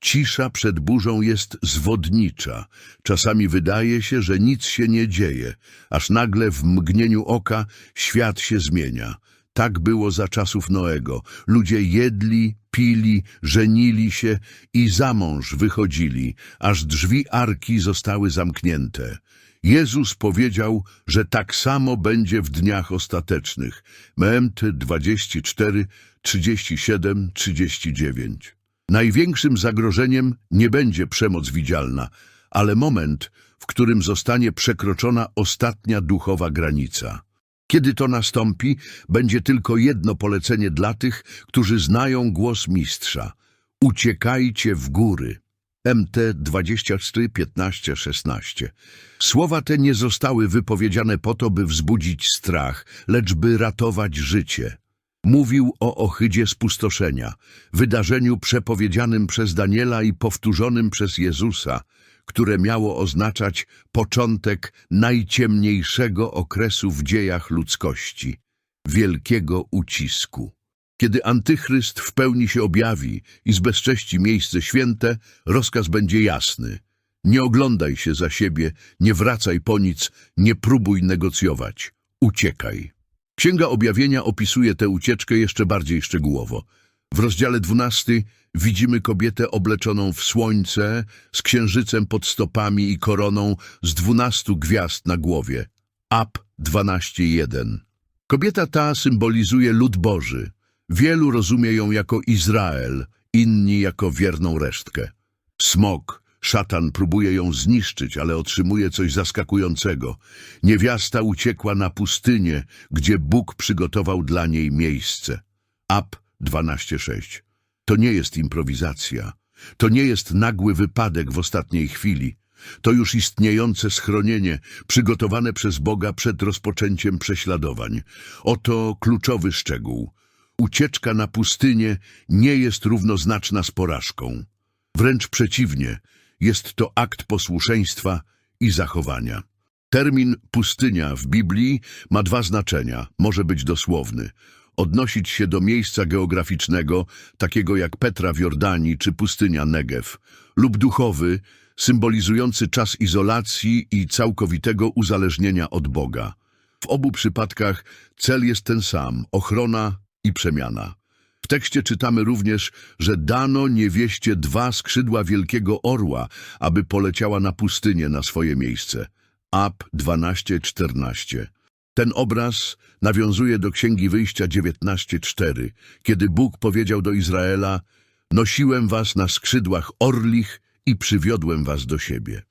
Cisza przed burzą jest zwodnicza. Czasami wydaje się, że nic się nie dzieje, aż nagle w mgnieniu oka świat się zmienia. Tak było za czasów Noego. Ludzie jedli, pili, żenili się i za mąż wychodzili, aż drzwi arki zostały zamknięte. Jezus powiedział, że tak samo będzie w dniach ostatecznych. Memt 24, 37, 39. Największym zagrożeniem nie będzie przemoc widzialna, ale moment, w którym zostanie przekroczona ostatnia duchowa granica. Kiedy to nastąpi, będzie tylko jedno polecenie dla tych, którzy znają głos mistrza. Uciekajcie w góry. MT 24, 15, 16. Słowa te nie zostały wypowiedziane po to, by wzbudzić strach, lecz by ratować życie. Mówił o ohydzie spustoszenia, wydarzeniu przepowiedzianym przez Daniela i powtórzonym przez Jezusa, które miało oznaczać początek najciemniejszego okresu w dziejach ludzkości, wielkiego ucisku. Kiedy antychryst w pełni się objawi i zbezcześci miejsce święte, rozkaz będzie jasny. Nie oglądaj się za siebie, nie wracaj po nic, nie próbuj negocjować. Uciekaj. Księga Objawienia opisuje tę ucieczkę jeszcze bardziej szczegółowo. W rozdziale 12 widzimy kobietę obleczoną w słońce, z księżycem pod stopami i koroną z dwunastu gwiazd na głowie. Ap 12.1 Kobieta ta symbolizuje lud Boży. Wielu rozumie ją jako Izrael, inni jako wierną resztkę. Smok, szatan próbuje ją zniszczyć, ale otrzymuje coś zaskakującego. Niewiasta uciekła na pustynię, gdzie Bóg przygotował dla niej miejsce. Ap 12.6 To nie jest improwizacja. To nie jest nagły wypadek w ostatniej chwili. To już istniejące schronienie, przygotowane przez Boga przed rozpoczęciem prześladowań. Oto kluczowy szczegół. Ucieczka na pustynię nie jest równoznaczna z porażką. Wręcz przeciwnie, jest to akt posłuszeństwa i zachowania. Termin pustynia w Biblii ma dwa znaczenia. Może być dosłowny. Odnosić się do miejsca geograficznego, takiego jak Petra w Jordanii czy pustynia Negew, lub duchowy, symbolizujący czas izolacji i całkowitego uzależnienia od Boga. W obu przypadkach cel jest ten sam – ochrona i przemiana. W tekście czytamy również, że dano niewieście dwa skrzydła wielkiego orła, aby poleciała na pustynię na swoje miejsce. Ap 12:14. Ten obraz nawiązuje do Księgi Wyjścia 19:4, kiedy Bóg powiedział do Izraela: Nosiłem was na skrzydłach orlich i przywiodłem was do siebie.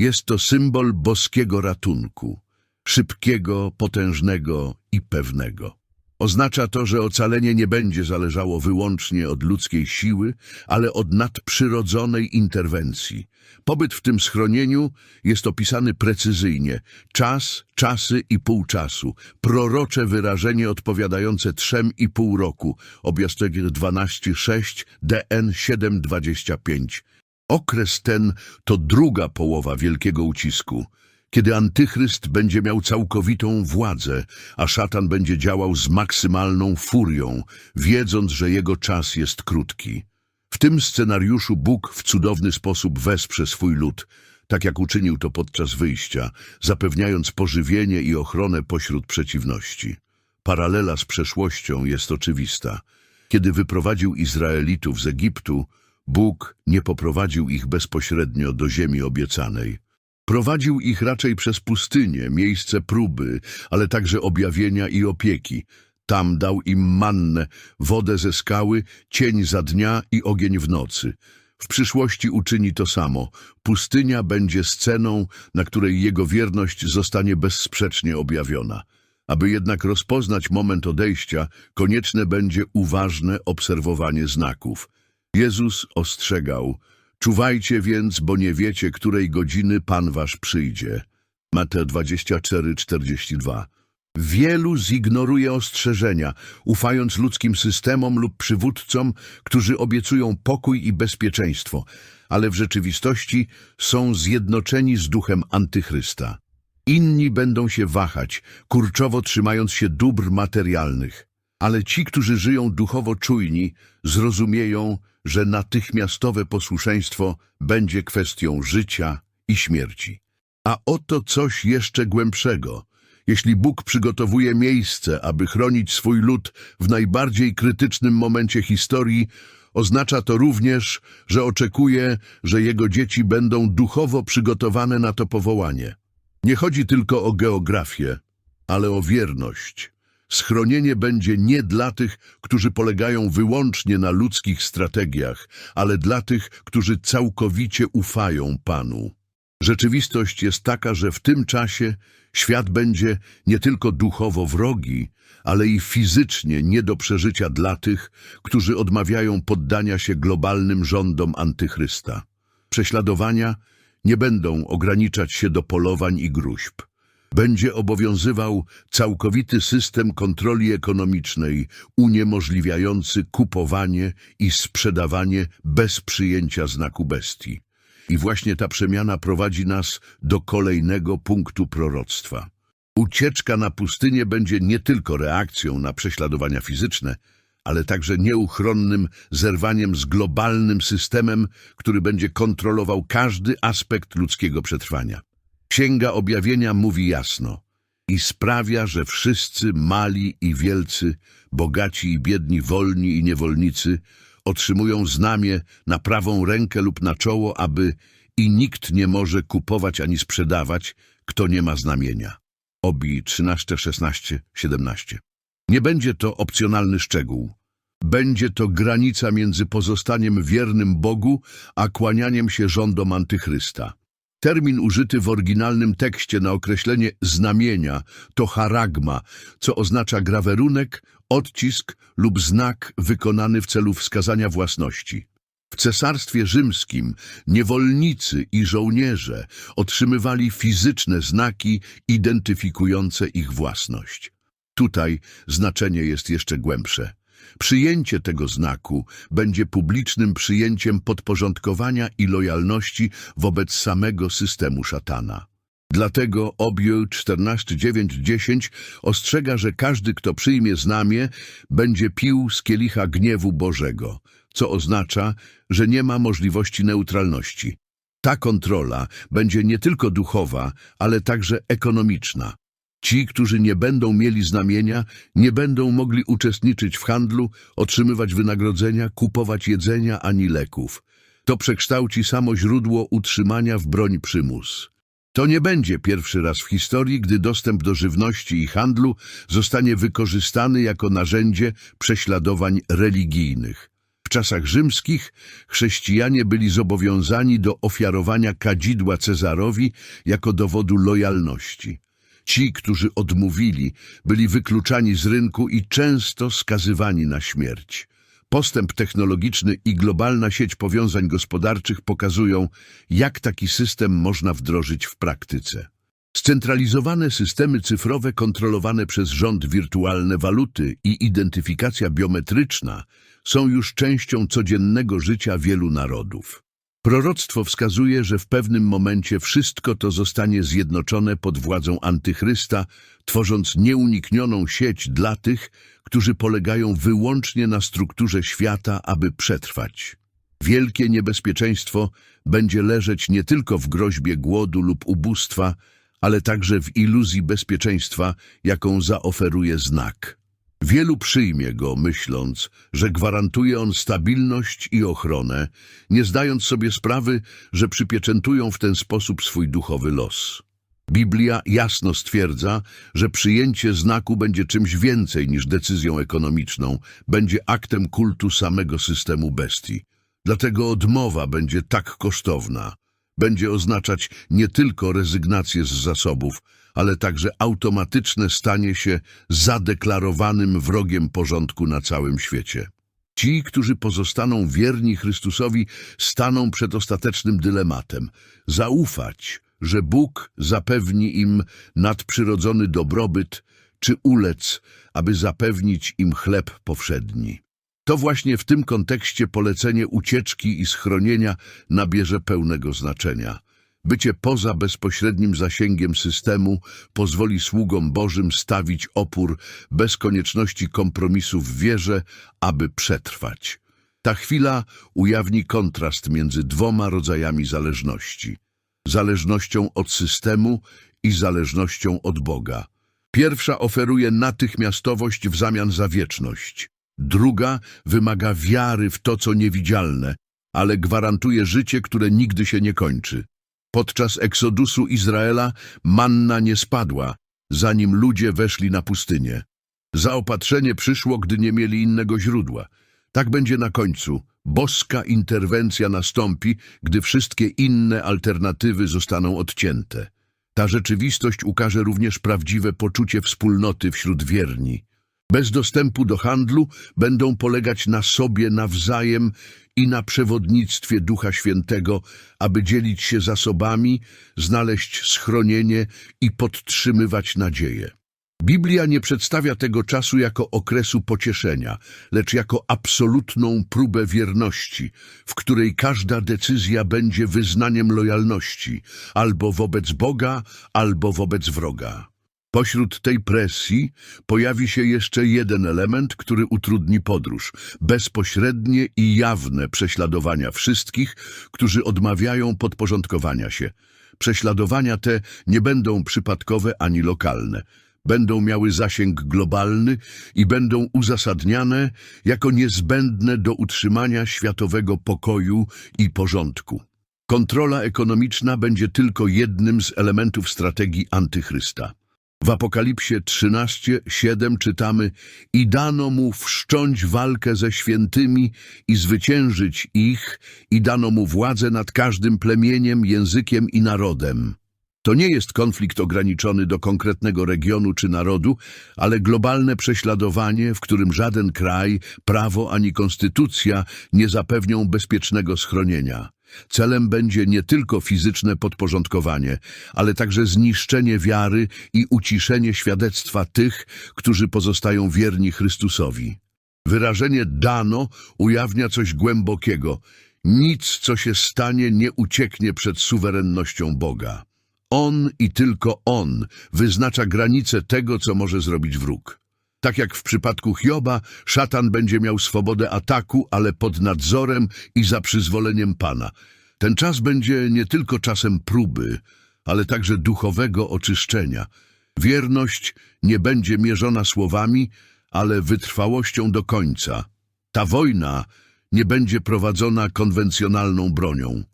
Jest to symbol boskiego ratunku, szybkiego, potężnego i pewnego. Oznacza to, że ocalenie nie będzie zależało wyłącznie od ludzkiej siły, ale od nadprzyrodzonej interwencji. Pobyt w tym schronieniu jest opisany precyzyjnie. Czas, czasy i pół czasu. Prorocze wyrażenie odpowiadające trzem i pół roku. Objazdek 12.6, DN 7.25. Okres ten to druga połowa wielkiego ucisku kiedy antychryst będzie miał całkowitą władzę, a szatan będzie działał z maksymalną furią, wiedząc, że jego czas jest krótki. W tym scenariuszu Bóg w cudowny sposób wesprze swój lud, tak jak uczynił to podczas wyjścia, zapewniając pożywienie i ochronę pośród przeciwności. Paralela z przeszłością jest oczywista. Kiedy wyprowadził Izraelitów z Egiptu, Bóg nie poprowadził ich bezpośrednio do ziemi obiecanej. Prowadził ich raczej przez pustynię, miejsce próby, ale także objawienia i opieki. Tam dał im mannę, wodę ze skały, cień za dnia i ogień w nocy. W przyszłości uczyni to samo. Pustynia będzie sceną, na której jego wierność zostanie bezsprzecznie objawiona. Aby jednak rozpoznać moment odejścia, konieczne będzie uważne obserwowanie znaków. Jezus ostrzegał – Czuwajcie więc, bo nie wiecie, której godziny Pan wasz przyjdzie. Mateo 24:42. Wielu zignoruje ostrzeżenia, ufając ludzkim systemom lub przywódcom, którzy obiecują pokój i bezpieczeństwo, ale w rzeczywistości są zjednoczeni z duchem antychrysta. Inni będą się wahać, kurczowo trzymając się dóbr materialnych. Ale ci, którzy żyją duchowo czujni, zrozumieją, że natychmiastowe posłuszeństwo będzie kwestią życia i śmierci. A oto coś jeszcze głębszego. Jeśli Bóg przygotowuje miejsce, aby chronić swój lud w najbardziej krytycznym momencie historii, oznacza to również, że oczekuje, że jego dzieci będą duchowo przygotowane na to powołanie. Nie chodzi tylko o geografię, ale o wierność. Schronienie będzie nie dla tych, którzy polegają wyłącznie na ludzkich strategiach, ale dla tych, którzy całkowicie ufają Panu. Rzeczywistość jest taka, że w tym czasie świat będzie nie tylko duchowo wrogi, ale i fizycznie nie do przeżycia dla tych, którzy odmawiają poddania się globalnym rządom antychrysta. Prześladowania nie będą ograniczać się do polowań i gruźb. Będzie obowiązywał całkowity system kontroli ekonomicznej, uniemożliwiający kupowanie i sprzedawanie bez przyjęcia znaku bestii. I właśnie ta przemiana prowadzi nas do kolejnego punktu proroctwa. Ucieczka na pustynię będzie nie tylko reakcją na prześladowania fizyczne, ale także nieuchronnym zerwaniem z globalnym systemem, który będzie kontrolował każdy aspekt ludzkiego przetrwania. Księga Objawienia mówi jasno i sprawia, że wszyscy mali i wielcy, bogaci i biedni, wolni i niewolnicy otrzymują znamię na prawą rękę lub na czoło, aby i nikt nie może kupować ani sprzedawać, kto nie ma znamienia. Obi 13, 16, 17. Nie będzie to opcjonalny szczegół. Będzie to granica między pozostaniem wiernym Bogu, a kłanianiem się rządom antychrysta. Termin użyty w oryginalnym tekście na określenie znamienia to charagma, co oznacza grawerunek, odcisk lub znak wykonany w celu wskazania własności. W cesarstwie rzymskim niewolnicy i żołnierze otrzymywali fizyczne znaki identyfikujące ich własność. Tutaj znaczenie jest jeszcze głębsze. Przyjęcie tego znaku będzie publicznym przyjęciem podporządkowania i lojalności wobec samego systemu szatana. Dlatego Obju 14.9.10 ostrzega, że każdy, kto przyjmie znamię, będzie pił z kielicha gniewu Bożego, co oznacza, że nie ma możliwości neutralności. Ta kontrola będzie nie tylko duchowa, ale także ekonomiczna. Ci, którzy nie będą mieli znamienia, nie będą mogli uczestniczyć w handlu, otrzymywać wynagrodzenia, kupować jedzenia ani leków. To przekształci samo źródło utrzymania w broń przymus. To nie będzie pierwszy raz w historii, gdy dostęp do żywności i handlu zostanie wykorzystany jako narzędzie prześladowań religijnych. W czasach rzymskich chrześcijanie byli zobowiązani do ofiarowania kadzidła Cezarowi jako dowodu lojalności. Ci, którzy odmówili, byli wykluczani z rynku i często skazywani na śmierć. Postęp technologiczny i globalna sieć powiązań gospodarczych pokazują, jak taki system można wdrożyć w praktyce. Scentralizowane systemy cyfrowe kontrolowane przez rząd wirtualne waluty i identyfikacja biometryczna są już częścią codziennego życia wielu narodów. Proroctwo wskazuje, że w pewnym momencie wszystko to zostanie zjednoczone pod władzą antychrysta, tworząc nieuniknioną sieć dla tych, którzy polegają wyłącznie na strukturze świata, aby przetrwać. Wielkie niebezpieczeństwo będzie leżeć nie tylko w groźbie głodu lub ubóstwa, ale także w iluzji bezpieczeństwa, jaką zaoferuje znak. Wielu przyjmie go, myśląc, że gwarantuje on stabilność i ochronę, nie zdając sobie sprawy, że przypieczętują w ten sposób swój duchowy los. Biblia jasno stwierdza, że przyjęcie znaku będzie czymś więcej niż decyzją ekonomiczną, będzie aktem kultu samego systemu bestii. Dlatego odmowa będzie tak kosztowna. Będzie oznaczać nie tylko rezygnację z zasobów, ale także automatyczne stanie się zadeklarowanym wrogiem porządku na całym świecie. Ci, którzy pozostaną wierni Chrystusowi, staną przed ostatecznym dylematem. Zaufać, że Bóg zapewni im nadprzyrodzony dobrobyt, czy ulec, aby zapewnić im chleb powszedni. To właśnie w tym kontekście polecenie ucieczki i schronienia nabierze pełnego znaczenia. Bycie poza bezpośrednim zasięgiem systemu pozwoli sługom Bożym stawić opór bez konieczności kompromisów w wierze, aby przetrwać. Ta chwila ujawni kontrast między dwoma rodzajami zależności. Zależnością od systemu i zależnością od Boga. Pierwsza oferuje natychmiastowość w zamian za wieczność. Druga wymaga wiary w to, co niewidzialne, ale gwarantuje życie, które nigdy się nie kończy. Podczas eksodusu Izraela manna nie spadła, zanim ludzie weszli na pustynię. Zaopatrzenie przyszło, gdy nie mieli innego źródła. Tak będzie na końcu. Boska interwencja nastąpi, gdy wszystkie inne alternatywy zostaną odcięte. Ta rzeczywistość ukaże również prawdziwe poczucie wspólnoty wśród wierni. Bez dostępu do handlu będą polegać na sobie nawzajem i na przewodnictwie Ducha Świętego, aby dzielić się zasobami, znaleźć schronienie i podtrzymywać nadzieję. Biblia nie przedstawia tego czasu jako okresu pocieszenia, lecz jako absolutną próbę wierności, w której każda decyzja będzie wyznaniem lojalności albo wobec Boga, albo wobec wroga. Pośród tej presji pojawi się jeszcze jeden element, który utrudni podróż. Bezpośrednie i jawne prześladowania wszystkich, którzy odmawiają podporządkowania się. Prześladowania te nie będą przypadkowe ani lokalne. Będą miały zasięg globalny i będą uzasadniane jako niezbędne do utrzymania światowego pokoju i porządku. Kontrola ekonomiczna będzie tylko jednym z elementów strategii antychrysta. W Apokalipsie 13:7 czytamy I dano mu wszcząć walkę ze świętymi i zwyciężyć ich, i dano mu władzę nad każdym plemieniem, językiem i narodem. To nie jest konflikt ograniczony do konkretnego regionu czy narodu, ale globalne prześladowanie, w którym żaden kraj, prawo ani konstytucja nie zapewnią bezpiecznego schronienia. Celem będzie nie tylko fizyczne podporządkowanie, ale także zniszczenie wiary i uciszenie świadectwa tych, którzy pozostają wierni Chrystusowi. Wyrażenie dano ujawnia coś głębokiego. Nic, co się stanie, nie ucieknie przed suwerennością Boga. On i tylko On wyznacza granice tego, co może zrobić wróg. Tak jak w przypadku Hioba, szatan będzie miał swobodę ataku, ale pod nadzorem i za przyzwoleniem Pana. Ten czas będzie nie tylko czasem próby, ale także duchowego oczyszczenia. Wierność nie będzie mierzona słowami, ale wytrwałością do końca. Ta wojna nie będzie prowadzona konwencjonalną bronią.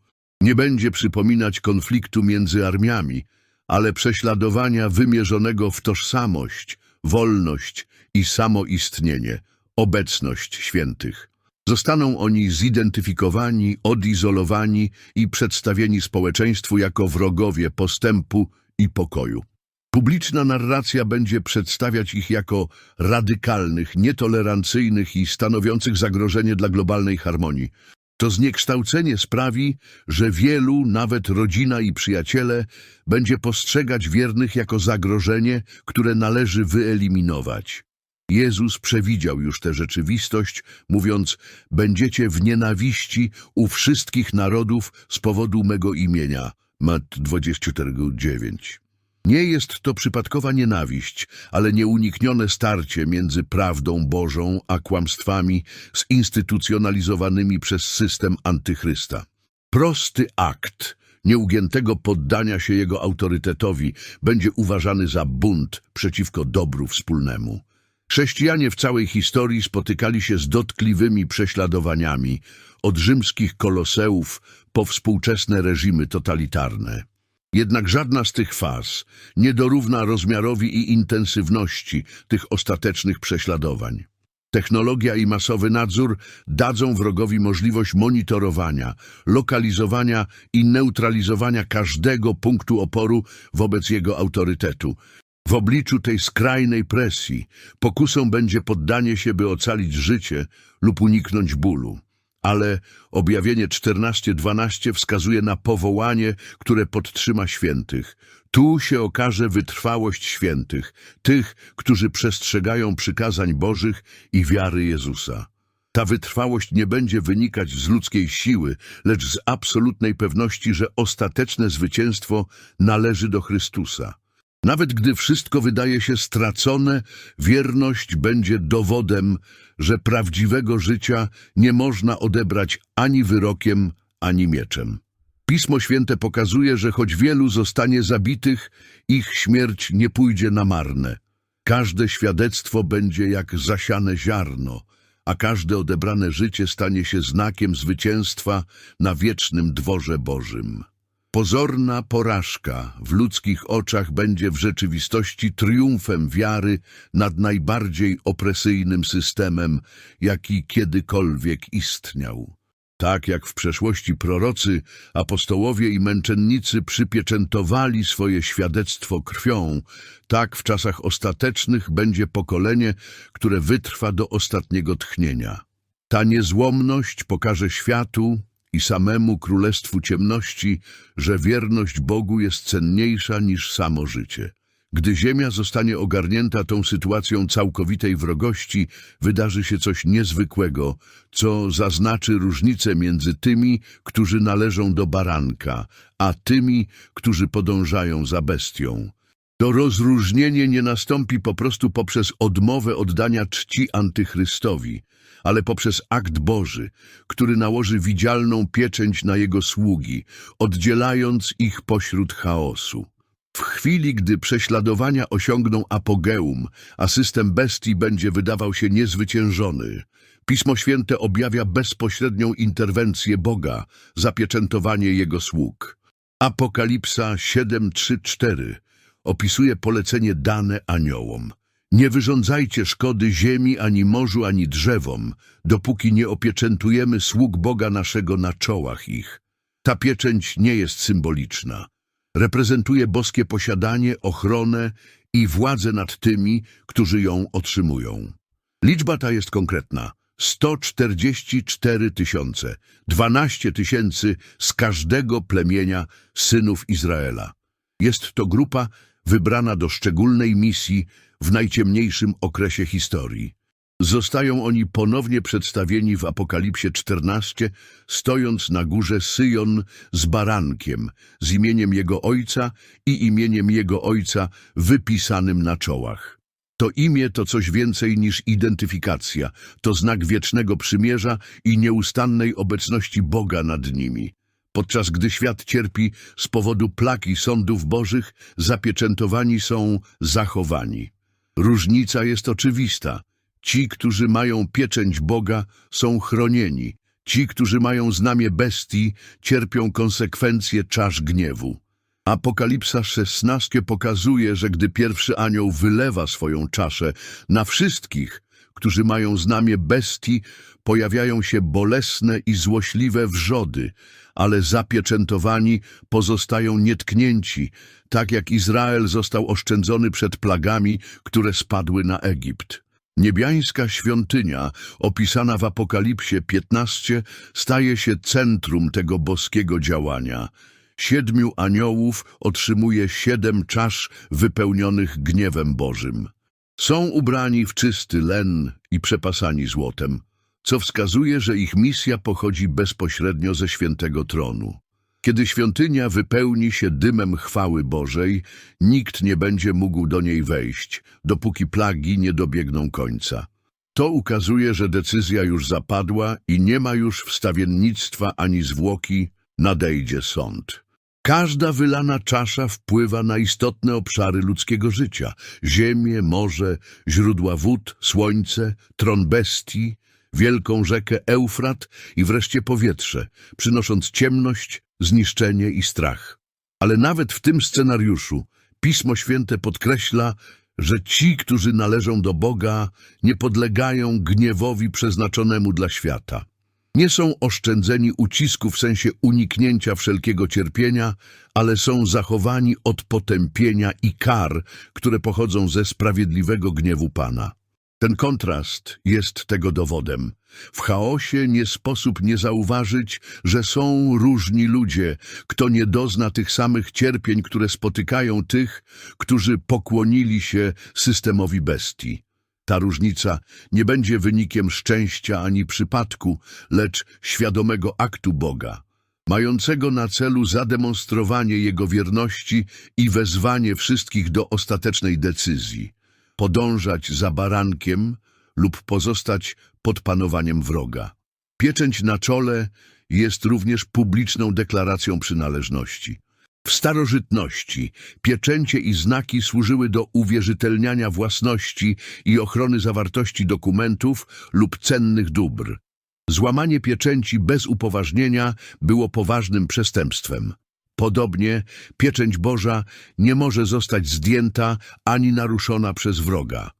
Nie będzie przypominać konfliktu między armiami, ale prześladowania wymierzonego w tożsamość, wolność i samoistnienie, obecność świętych. Zostaną oni zidentyfikowani, odizolowani i przedstawieni społeczeństwu jako wrogowie postępu i pokoju. Publiczna narracja będzie przedstawiać ich jako radykalnych, nietolerancyjnych i stanowiących zagrożenie dla globalnej harmonii. To zniekształcenie sprawi, że wielu, nawet rodzina i przyjaciele, będzie postrzegać wiernych jako zagrożenie, które należy wyeliminować. Jezus przewidział już tę rzeczywistość, mówiąc, będziecie w nienawiści u wszystkich narodów z powodu mego imienia. Mat 24:9. Nie jest to przypadkowa nienawiść, ale nieuniknione starcie między prawdą Bożą a kłamstwami zinstytucjonalizowanymi przez system antychrysta. Prosty akt nieugiętego poddania się jego autorytetowi będzie uważany za bunt przeciwko dobru wspólnemu. Chrześcijanie w całej historii spotykali się z dotkliwymi prześladowaniami, od rzymskich koloseów po współczesne reżimy totalitarne. Jednak żadna z tych faz nie dorówna rozmiarowi i intensywności tych ostatecznych prześladowań. Technologia i masowy nadzór dadzą wrogowi możliwość monitorowania, lokalizowania i neutralizowania każdego punktu oporu wobec jego autorytetu. W obliczu tej skrajnej presji pokusą będzie poddanie się, by ocalić życie lub uniknąć bólu. Ale objawienie 14:12 wskazuje na powołanie, które podtrzyma świętych. Tu się okaże wytrwałość świętych, tych, którzy przestrzegają przykazań Bożych i wiary Jezusa. Ta wytrwałość nie będzie wynikać z ludzkiej siły, lecz z absolutnej pewności, że ostateczne zwycięstwo należy do Chrystusa. Nawet gdy wszystko wydaje się stracone, wierność będzie dowodem, że prawdziwego życia nie można odebrać ani wyrokiem, ani mieczem. Pismo Święte pokazuje, że choć wielu zostanie zabitych, ich śmierć nie pójdzie na marne. Każde świadectwo będzie jak zasiane ziarno, a każde odebrane życie stanie się znakiem zwycięstwa na wiecznym dworze Bożym. Pozorna porażka w ludzkich oczach będzie w rzeczywistości triumfem wiary nad najbardziej opresyjnym systemem, jaki kiedykolwiek istniał. Tak jak w przeszłości prorocy, apostołowie i męczennicy przypieczętowali swoje świadectwo krwią, tak w czasach ostatecznych będzie pokolenie, które wytrwa do ostatniego tchnienia. Ta niezłomność pokaże światu i samemu królestwu ciemności, że wierność Bogu jest cenniejsza niż samo życie. Gdy ziemia zostanie ogarnięta tą sytuacją całkowitej wrogości, wydarzy się coś niezwykłego, co zaznaczy różnicę między tymi, którzy należą do baranka, a tymi, którzy podążają za bestią. To rozróżnienie nie nastąpi po prostu poprzez odmowę oddania czci antychrystowi, ale poprzez akt Boży, który nałoży widzialną pieczęć na jego sługi, oddzielając ich pośród chaosu. W chwili, gdy prześladowania osiągną apogeum, a system bestii będzie wydawał się niezwyciężony, Pismo Święte objawia bezpośrednią interwencję Boga, zapieczętowanie Jego sług. Apokalipsa 7:3-4 opisuje polecenie dane aniołom. Nie wyrządzajcie szkody ziemi, ani morzu, ani drzewom, dopóki nie opieczętujemy sług Boga naszego na czołach ich. Ta pieczęć nie jest symboliczna. Reprezentuje boskie posiadanie, ochronę i władzę nad tymi, którzy ją otrzymują. Liczba ta jest konkretna. 144 tysiące, 12 tysięcy z każdego plemienia synów Izraela. Jest to grupa wybrana do szczególnej misji w najciemniejszym okresie historii. Zostają oni ponownie przedstawieni w Apokalipsie 14, stojąc na górze Syjon z barankiem, z imieniem jego ojca i imieniem jego ojca wypisanym na czołach. To imię to coś więcej niż identyfikacja, to znak wiecznego przymierza i nieustannej obecności Boga nad nimi. Podczas gdy świat cierpi z powodu plaki sądów bożych, zapieczętowani są zachowani. Różnica jest oczywista. Ci, którzy mają pieczęć Boga, są chronieni. Ci, którzy mają znamie bestii, cierpią konsekwencje czasz gniewu. Apokalipsa 16 pokazuje, że gdy pierwszy anioł wylewa swoją czaszę na wszystkich, którzy mają znamie bestii, pojawiają się bolesne i złośliwe wrzody, ale zapieczętowani pozostają nietknięci, tak jak Izrael został oszczędzony przed plagami, które spadły na Egipt. Niebiańska świątynia, opisana w Apokalipsie 15, staje się centrum tego boskiego działania. Siedmiu aniołów otrzymuje siedem czasz wypełnionych gniewem Bożym. Są ubrani w czysty len i przepasani złotem, co wskazuje, że ich misja pochodzi bezpośrednio ze świętego tronu. Kiedy świątynia wypełni się dymem chwały Bożej, nikt nie będzie mógł do niej wejść, dopóki plagi nie dobiegną końca. To ukazuje, że decyzja już zapadła i nie ma już wstawiennictwa ani zwłoki, nadejdzie sąd. Każda wylana czasza wpływa na istotne obszary ludzkiego życia. Ziemię, morze, źródła wód, słońce, tron bestii, wielką rzekę Eufrat i wreszcie powietrze, przynosząc ciemność, zniszczenie i strach. Ale nawet w tym scenariuszu Pismo Święte podkreśla, że ci, którzy należą do Boga, nie podlegają gniewowi przeznaczonemu dla świata. Nie są oszczędzeni ucisku w sensie uniknięcia wszelkiego cierpienia, ale są zachowani od potępienia i kar, które pochodzą ze sprawiedliwego gniewu Pana. Ten kontrast jest tego dowodem. W chaosie nie sposób nie zauważyć, że są różni ludzie, kto nie dozna tych samych cierpień, które spotykają tych, którzy pokłonili się systemowi bestii. Ta różnica nie będzie wynikiem szczęścia ani przypadku, lecz świadomego aktu Boga, mającego na celu zademonstrowanie Jego wierności i wezwanie wszystkich do ostatecznej decyzji, podążać za barankiem lub pozostać pod panowaniem wroga. Pieczęć na czole jest również publiczną deklaracją przynależności. W starożytności pieczęcie i znaki służyły do uwierzytelniania własności i ochrony zawartości dokumentów lub cennych dóbr. Złamanie pieczęci bez upoważnienia było poważnym przestępstwem. Podobnie pieczęć Boża nie może zostać zdjęta ani naruszona przez wroga.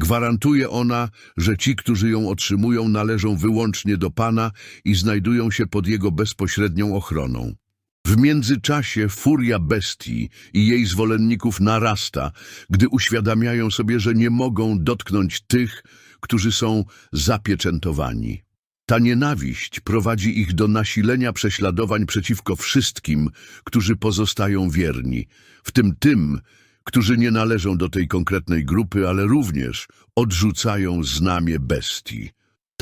Gwarantuje ona, że ci, którzy ją otrzymują, należą wyłącznie do Pana i znajdują się pod Jego bezpośrednią ochroną. W międzyczasie furia bestii i jej zwolenników narasta, gdy uświadamiają sobie, że nie mogą dotknąć tych, którzy są zapieczętowani. Ta nienawiść prowadzi ich do nasilenia prześladowań przeciwko wszystkim, którzy pozostają wierni, w tym tym, którzy nie należą do tej konkretnej grupy, ale również odrzucają znamie bestii.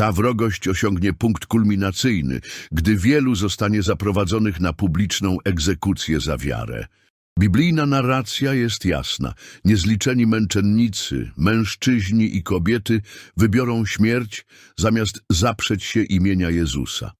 Ta wrogość osiągnie punkt kulminacyjny, gdy wielu zostanie zaprowadzonych na publiczną egzekucję za wiarę. Biblijna narracja jest jasna. Niezliczeni męczennicy, mężczyźni i kobiety wybiorą śmierć, zamiast zaprzeć się imienia Jezusa.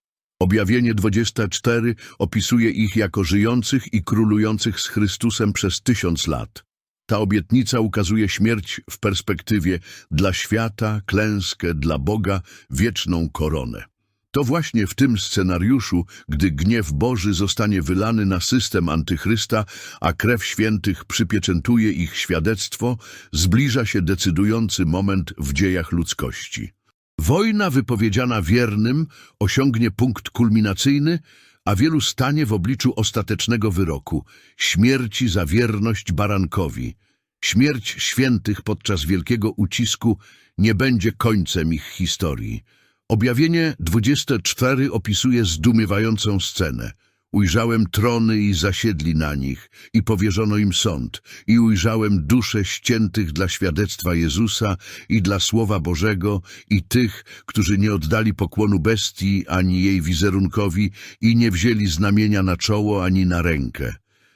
Objawienie 24 opisuje ich jako żyjących i królujących z Chrystusem przez tysiąc lat. Ta obietnica ukazuje śmierć w perspektywie dla świata, klęskę, dla Boga, wieczną koronę. To właśnie w tym scenariuszu, gdy gniew Boży zostanie wylany na system antychrysta, a krew świętych przypieczętuje ich świadectwo, zbliża się decydujący moment w dziejach ludzkości. Wojna wypowiedziana wiernym osiągnie punkt kulminacyjny, a wielu stanie w obliczu ostatecznego wyroku śmierci za wierność barankowi. Śmierć świętych podczas wielkiego ucisku nie będzie końcem ich historii. Objawienie 24 opisuje zdumiewającą scenę. Ujrzałem trony i zasiedli na nich, i powierzono im sąd, i ujrzałem dusze ściętych dla świadectwa Jezusa i dla Słowa Bożego, i tych, którzy nie oddali pokłonu bestii ani jej wizerunkowi i nie wzięli znamienia na czoło ani na rękę.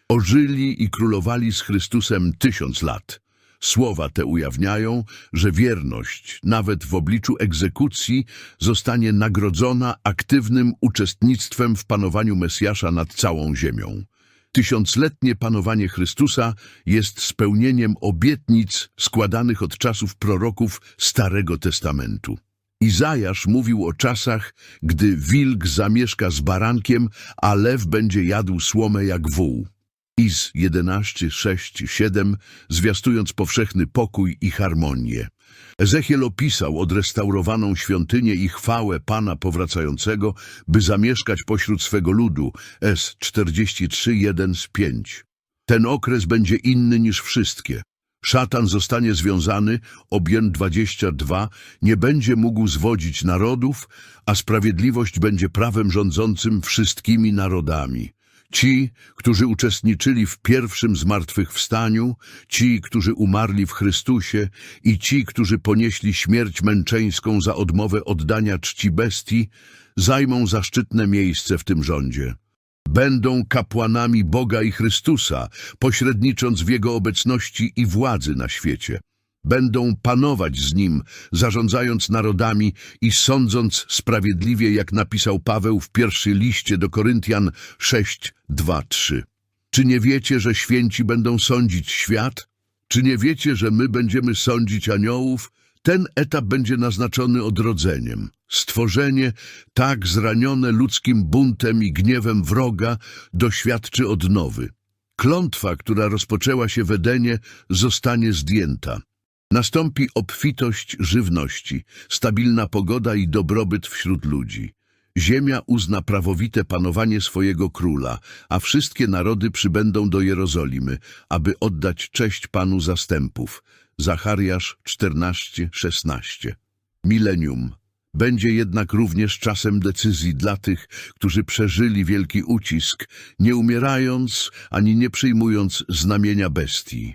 Ożyli i królowali z Chrystusem tysiąc lat. Słowa te ujawniają, że wierność, nawet w obliczu egzekucji, zostanie nagrodzona aktywnym uczestnictwem w panowaniu Mesjasza nad całą ziemią. Tysiącletnie panowanie Chrystusa jest spełnieniem obietnic składanych od czasów proroków Starego Testamentu. Izajasz mówił o czasach, gdy wilk zamieszka z barankiem, a lew będzie jadł słomę jak wół. Iz 11, 6, 7, zwiastując powszechny pokój i harmonię. Ezechiel opisał odrestaurowaną świątynię i chwałę Pana powracającego, by zamieszkać pośród swego ludu. S 43, 1 z 5. Ten okres będzie inny niż wszystkie. Szatan zostanie związany, objem 22, nie będzie mógł zwodzić narodów, a sprawiedliwość będzie prawem rządzącym wszystkimi narodami. Ci, którzy uczestniczyli w pierwszym zmartwychwstaniu, ci, którzy umarli w Chrystusie i ci, którzy ponieśli śmierć męczeńską za odmowę oddania czci bestii, zajmą zaszczytne miejsce w tym rządzie. Będą kapłanami Boga i Chrystusa, pośrednicząc w Jego obecności i władzy na świecie. Będą panować z Nim, zarządzając narodami i sądząc sprawiedliwie, jak napisał Paweł w pierwszym liście do Koryntian 6, 2, 3. Czy nie wiecie, że święci będą sądzić świat? Czy nie wiecie, że my będziemy sądzić aniołów? Ten etap będzie naznaczony odrodzeniem. Stworzenie, tak zranione ludzkim buntem i gniewem wroga, doświadczy odnowy. Klątwa, która rozpoczęła się w Edenie, zostanie zdjęta. Nastąpi obfitość żywności, stabilna pogoda i dobrobyt wśród ludzi. Ziemia uzna prawowite panowanie swojego króla, a wszystkie narody przybędą do Jerozolimy, aby oddać cześć Panu zastępów. Zachariasz 14:16. Milenium będzie jednak również czasem decyzji dla tych, którzy przeżyli wielki ucisk, nie umierając ani nie przyjmując znamienia bestii.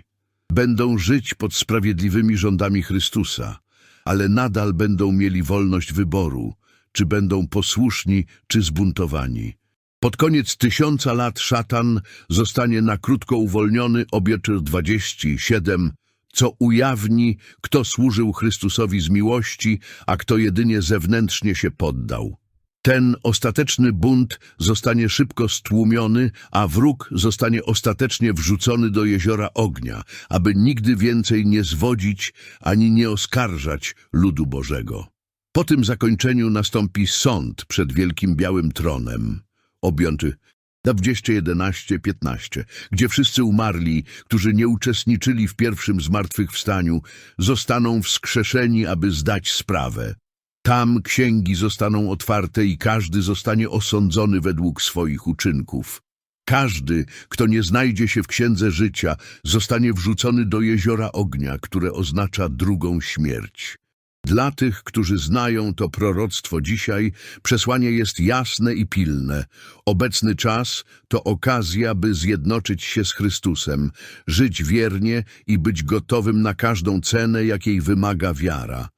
Będą żyć pod sprawiedliwymi rządami Chrystusa. ale nadal będą mieli wolność wyboru, czy będą posłuszni, czy zbuntowani. Pod koniec tysiąca lat szatan zostanie na krótko uwolniony, obiecz 27, co ujawni, kto służył Chrystusowi z miłości, a kto jedynie zewnętrznie się poddał. Ten ostateczny bunt zostanie szybko stłumiony, a wróg zostanie ostatecznie wrzucony do jeziora ognia, aby nigdy więcej nie zwodzić ani nie oskarżać ludu Bożego. Po tym zakończeniu nastąpi sąd przed wielkim białym tronem, objęty na 211-15, gdzie wszyscy umarli, którzy nie uczestniczyli w pierwszym zmartwychwstaniu, zostaną wskrzeszeni, aby zdać sprawę. Tam księgi zostaną otwarte i każdy zostanie osądzony według swoich uczynków. Każdy, kto nie znajdzie się w księdze życia, zostanie wrzucony do jeziora ognia, które oznacza drugą śmierć. Dla tych, którzy znają to proroctwo dzisiaj, przesłanie jest jasne i pilne. Obecny czas to okazja, by zjednoczyć się z Chrystusem, żyć wiernie i być gotowym na każdą cenę, jakiej wymaga wiara.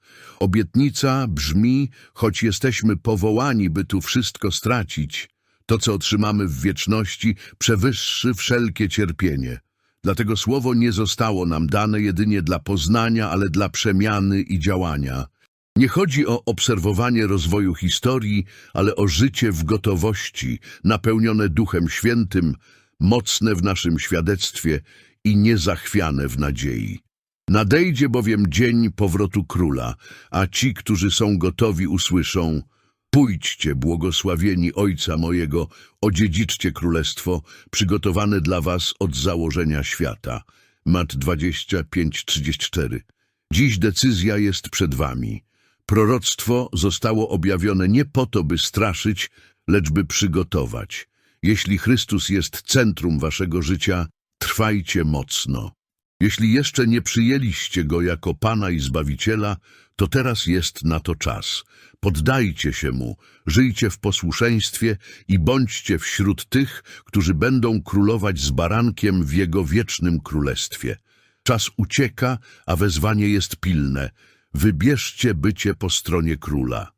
Obietnica brzmi, choć jesteśmy powołani, by tu wszystko stracić, to, co otrzymamy w wieczności, przewyższy wszelkie cierpienie. Dlatego słowo nie zostało nam dane jedynie dla poznania, ale dla przemiany i działania. Nie chodzi o obserwowanie rozwoju historii, ale o życie w gotowości, napełnione Duchem Świętym, mocne w naszym świadectwie i niezachwiane w nadziei. Nadejdzie bowiem dzień powrotu króla, a ci, którzy są gotowi, usłyszą: Pójdźcie, błogosławieni Ojca mojego, odziedziczcie królestwo, przygotowane dla was od założenia świata. Mat 25:34. Dziś decyzja jest przed wami. Proroctwo zostało objawione nie po to, by straszyć, lecz by przygotować. Jeśli Chrystus jest centrum waszego życia, trwajcie mocno. Jeśli jeszcze nie przyjęliście Go jako Pana i Zbawiciela, to teraz jest na to czas. Poddajcie się Mu, żyjcie w posłuszeństwie i bądźcie wśród tych, którzy będą królować z barankiem w Jego wiecznym królestwie. Czas ucieka, a wezwanie jest pilne. Wybierzcie bycie po stronie króla.